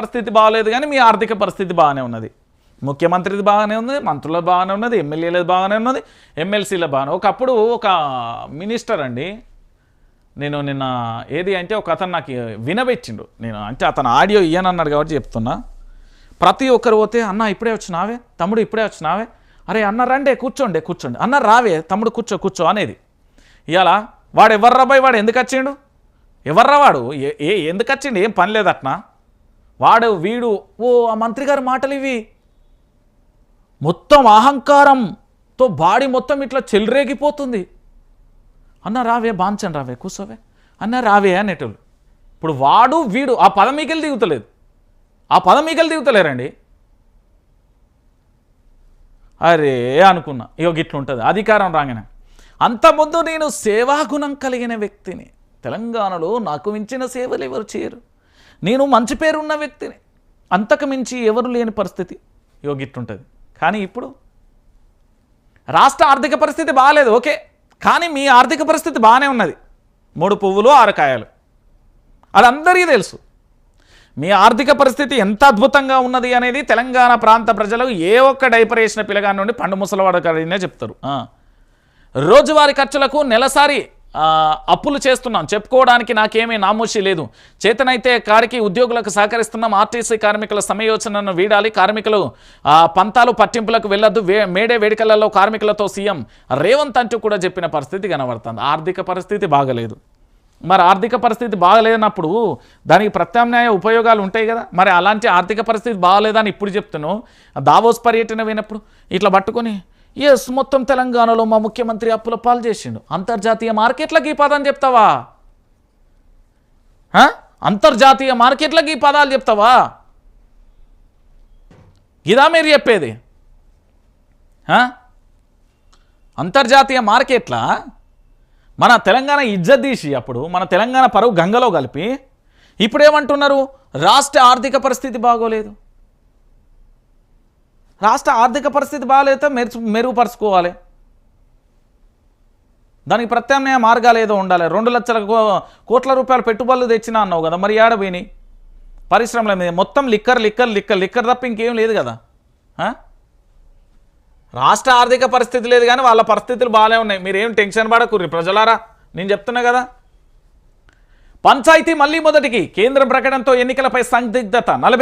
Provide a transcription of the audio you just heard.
పరిస్థితి బాగాలేదు కానీ మీ ఆర్థిక పరిస్థితి బాగానే ఉన్నది. ముఖ్యమంత్రిది బాగానే ఉంది మంత్రులది బాగానే ఉన్నది ఎమ్మెల్యేలది బాగానే ఉన్నది ఎమ్మెల్సీల బాగానే. ఒకప్పుడు ఒక మినిస్టర్ అండి నేను నిన్న ఏది అంటే ఒక అతను నాకు వినబెట్టిండు. నేను అంటే అతను ఆడియో ఇయ్యనన్నాడు కాబట్టి చెప్తున్నా. ప్రతి ఒక్కరు పోతే అన్న ఇప్పుడే వచ్చినావే? తమ్ముడు ఇప్పుడే వచ్చినావే? అరే అన్న రండే కూర్చోండి కూర్చోండి. అన్న రావే తమ్ముడు కూర్చో కూర్చో అనేది. ఇవాళ వాడు ఎవర్రా బాయ్ వాడు ఎందుకు వచ్చిండు? ఎవర్రా వాడు? ఏ ఏ ఎందుకు వచ్చిండు? ఏం పని లేదట్నా వాడు వీడు ఓ ఆ మంత్రి గారి మాటలు ఇవి. మొత్తం అహంకారంతో బాడీ మొత్తం ఇట్లా చెలరేగిపోతుంది. అన్న రావే బాంచండి రావే కూర్చోవే అన్న రావే అనేటోళ్ళు. ఇప్పుడు వాడు వీడు ఆ పదం మీకెళ్ళి దిగుతలేదు. ఆ పదం మీకెళ్ళి దిగుతలేరండి. అరే అనుకున్నా ఇగో గిట్లుంటుంది అధికారం రాగానే. అంతకుముందు నేను సేవాగుణం కలిగిన వ్యక్తిని. తెలంగాణలో నాకు మించిన సేవలు ఎవరు చేయరు. నేను మంచి పేరున్న వ్యక్తిని. అంతకు మించి ఎవరు లేని పరిస్థితి యోగిట్టుంటుంది. కానీ ఇప్పుడు రాష్ట్ర ఆర్థిక పరిస్థితి బాగాలేదు ఓకే. కానీ మీ ఆర్థిక పరిస్థితి బాగానే ఉన్నది. మూడు పువ్వులు ఆరు కాయలు. అది అందరికీ తెలుసు. మీ ఆర్థిక పరిస్థితి ఎంత అద్భుతంగా ఉన్నది అనేది తెలంగాణ ప్రాంత ప్రజలు ఏ ఒక్క డైపర్ వేసిన పిల్లగా నుండి పండు ముసలవాడు కలిగినే చెప్తారు. రోజువారీ ఖర్చులకు నెలసారి అప్పులు చేస్తున్నాం. చెప్పుకోవడానికి నాకేమీ నామోషి లేదు. చేతనైతే కారికి ఉద్యోగులకు సహకరిస్తున్నాం. ఆర్టీసీ కార్మికుల సమయోచనను వీడాలి. కార్మికులు పంతాలు పట్టింపులకు వెళ్ళొద్దు. వే మేడే వేడుకలలో కార్మికులతో సీఎం రేవంత్ అంటూ కూడా చెప్పిన పరిస్థితి కనబడుతుంది. ఆర్థిక పరిస్థితి బాగలేదు. మరి ఆర్థిక పరిస్థితి బాగలేనప్పుడు దానికి ప్రత్యామ్నాయ ఉపయోగాలు ఉంటాయి కదా. మరి అలాంటి ఆర్థిక పరిస్థితి బాగలేదని ఇప్పుడు చెప్తున్నావు. దావోస్ పర్యటన పోయినప్పుడు ఇట్లా పట్టుకొని ఎస్ మొత్తం తెలంగాణలో మా ముఖ్యమంత్రి అప్పుల పాలు చేసిండు. అంతర్జాతీయ మార్కెట్లకు ఈ పదాన్ని చెప్తావా? అంతర్జాతీయ మార్కెట్లకు ఈ పదాలు చెప్తావా? ఇదా మీరు చెప్పేది? అంతర్జాతీయ మార్కెట్ల? మన తెలంగాణ ఇజ్జత్ తీసి అప్పుడు మన తెలంగాణ పరువు గంగలో కలిపి ఇప్పుడు ఏమంటున్నారు రాష్ట్ర ఆర్థిక పరిస్థితి బాగోలేదు. రాష్ట్ర ఆర్థిక పరిస్థితి బాగాలేతే మెరుచు మెరుగుపరుచుకోవాలి. దానికి ప్రత్యామ్నాయ మార్గాలు ఏదో ఉండాలి. రెండు లక్షల కోట్ల రూపాయలు పెట్టుబడులు తెచ్చినా అన్నావు కదా మరి ఏడ పోయినాయి? పరిశ్రమల మీద. మొత్తం లిక్కర్ లిక్కర్ లిక్కర్ లిక్కర్ తప్ప ఇంకేం లేదు కదా. రాష్ట్ర ఆర్థిక పరిస్థితి లేదు కానీ వాళ్ళ పరిస్థితులు బాగానే ఉన్నాయి. మీరేం టెన్షన్ పడకుర్రి ప్రజలారా. నేను చెప్తున్నా కదా. పంచాయతీ మళ్ళీ మొదటికి కేంద్రం ప్రకటనతో ఎన్నికలపై సందిగ్ధత. నలభై